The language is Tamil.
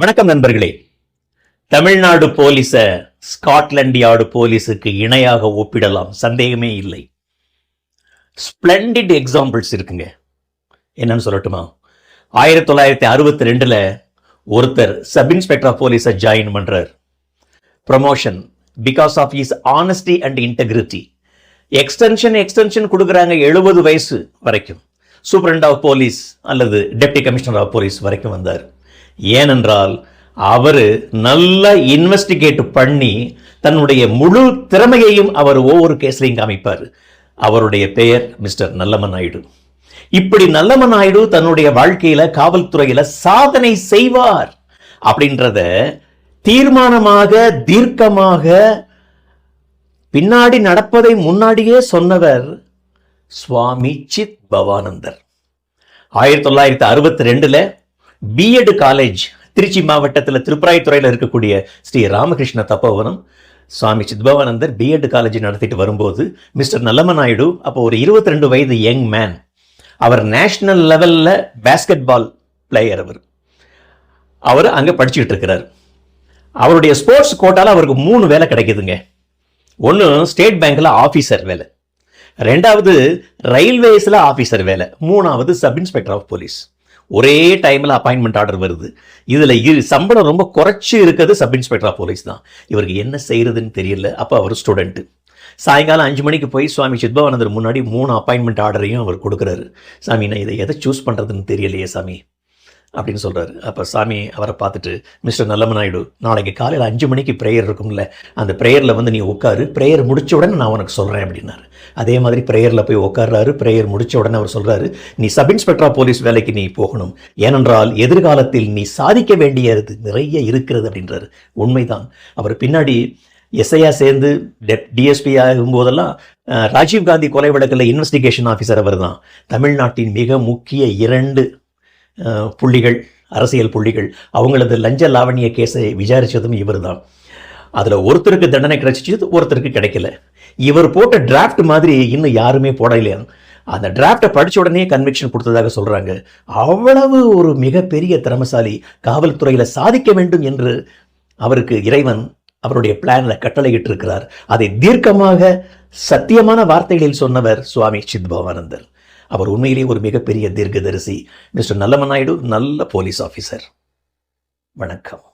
வணக்கம் நண்பர்களே. தமிழ்நாடு போலீஸ ஸ்காட்லாண்ட் யார்டு போலீஸுக்கு இணையாக ஒப்பிடலாம். சந்தேகமே இல்லை. ஸ்பிளண்டிட் எக்ஸாம்பிள்ஸ் இருக்குங்க. என்னன்னு சொல்லட்டுமா? ஆயிரத்தி தொள்ளாயிரத்தி அறுபத்தி ரெண்டுல ஒருத்தர் சப் இன்ஸ்பெக்டர் ஆஃப் போலீஸை ஜாயின் பண்றார். Promotion because of is honesty and integrity extension extension கொடுக்குறாங்க எழுபது வயசு வரைக்கும். சூப்பரண்ட் ஆஃப் போலீஸ் அல்லது டெப்டி கமிஷனர் ஆஃப் போலீஸ் வரைக்கும் வந்தார். ஏனென்றால் அவர் நல்லா இன்வெஸ்டிகேட் பண்ணி தன்னுடைய முழு திறமையையும் அவர் ஒவ்வொரு கேஸ்லையும் காமிப்பார். அவருடைய பெயர் மிஸ்டர் நல்லமன் நாயுடு. இப்படி நல்லமன் நாயுடு தன்னுடைய வாழ்க்கையில காவல்துறையில சாதனை செய்வார் அப்படின்றத தீர்மானமாக தீர்க்கமாக பின்னாடி நடப்பதை முன்னாடியே சொன்னவர் சுவாமி சித் பவானந்தர். ஆயிரத்தி தொள்ளாயிரத்தி அறுபத்தி ரெண்டுல பிஎட் காலேஜ் திருச்சி மாவட்டத்தில் திருப்பராய்த்துறையில் இருக்கக்கூடிய Sri Ramakrishna Thapovanam Swami Chidbhavanandar B Ed college நடத்திட்டு வரும்போது மிஸ்டர் நல்லம நாயுடு அப்போ ஒரு இருபத்தி ரெண்டு வயது யங் மேன் அவர் நேஷனல் லெவலில் பேஸ்கெட் பால் பிளேயர் அவர். அவர் அங்கே படிச்சுக்கிட்டு இருக்கிறார். அவருடைய ஸ்போர்ட்ஸ் கோட்டால அவருக்கு மூணு வேலை கிடைக்குதுங்க. ஒன்று ஸ்டேட் பேங்க்கில் ஆஃபீஸர் வேலை. ரெண்டாவது ரயில்வேஸில் ஆஃபீஸர் வேலை. மூணாவது சப் இன்ஸ்பெக்டர் ஆஃப் போலீஸ் ஒரே டைமில் அப்பாயின்மெண்ட் ஆர்டர் வருது. இதில் இரு சம்பளம் ரொம்ப குறைச்சி இருக்கிறது சப் இன்ஸ்பெக்டர் போலீஸ் தான். இவருக்கு என்ன செய்யறதுன்னு தெரியல. அப்போ அவர் ஸ்டூடெண்ட்டு சாயங்காலம் அஞ்சு மணிக்கு போய் சுவாமி சித்பவானந்தர் முன்னாடி மூணு அப்பாயின்மெண்ட் ஆர்டரையும் அவர் கொடுக்குறாரு. சாமி நான் இதை எதை சூஸ் பண்ணுறதுன்னு தெரியலையே சாமி. அப்படின்னு சொல்கிறாரு அப்போ சாமி அவரை பார்த்துட்டு மிஸ்டர் நல்லம நாயுடு நாளைக்கு காலையில் அஞ்சு மணிக்கு ப்ரேயர் இருக்கும்ல. அந்த ப்ரேயரில் வந்து நீ உட்காரு ப்ரேயர் முடிச்ச உடனே நான் உனக்கு சொல்கிறேன் அப்படின்னாரு. அதே மாதிரி ப்ரேயரில் போய் உட்கார்றாரு ப்ரேயர் முடிச்ச உடனே அவர் சொல்கிறாரு நீ சப் இன்ஸ்பெக்டர் போலீஸ் வேலைக்கு நீ போகணும். ஏனென்றால் எதிர்காலத்தில் நீ சாதிக்க வேண்டியது நிறைய இருக்கிறது அப்படின்றாரு. உண்மைதான். அவர் பின்னாடி எஸ்ஐயா சேர்ந்து டிஎஸ்பி ஆகும்போதெல்லாம் அஹ், ராஜீவ்காந்தி கொலை வழக்கில் இன்வெஸ்டிகேஷன் ஆஃபீஸர் அவர் தான் தமிழ்நாட்டின் மிக முக்கிய இரண்டு புள்ளிகள் அரசியல் புள்ளிகள் அவங்களது லஞ்ச லாவணிய கேஸை விசாரித்ததும் இவர் தான் அதில் ஒருத்தருக்கு தண்டனை கிடைச்சிச்சு ஒருத்தருக்கு கிடைக்கல. இவர் போட்ட டிராஃப்ட் மாதிரி இன்னும் யாருமே போடலையா அந்த டிராஃப்டை படிச்ச உடனே கன்விக்ஷன் கொடுத்ததாக சொல்றாங்க. அவ்வளவு ஒரு மிகப்பெரிய திறமசாலி காவல்துறையில் சாதிக்க வேண்டும் என்று அவருக்கு இறைவன் அவருடைய பிளான்ல கட்டளையிட்டு இருக்கிறார் அதை தீர்க்கமாக சத்தியமான வார்த்தைகளில் சொன்னவர் சுவாமி சித்பவானந்தர். அவர் உண்மையிலேயே ஒரு மிகப்பெரிய தீர்க்கதரிசி. மிஸ்டர் நல்லம நாயுடு நல்ல போலீஸ் ஆஃபீஸர் வணக்கம்.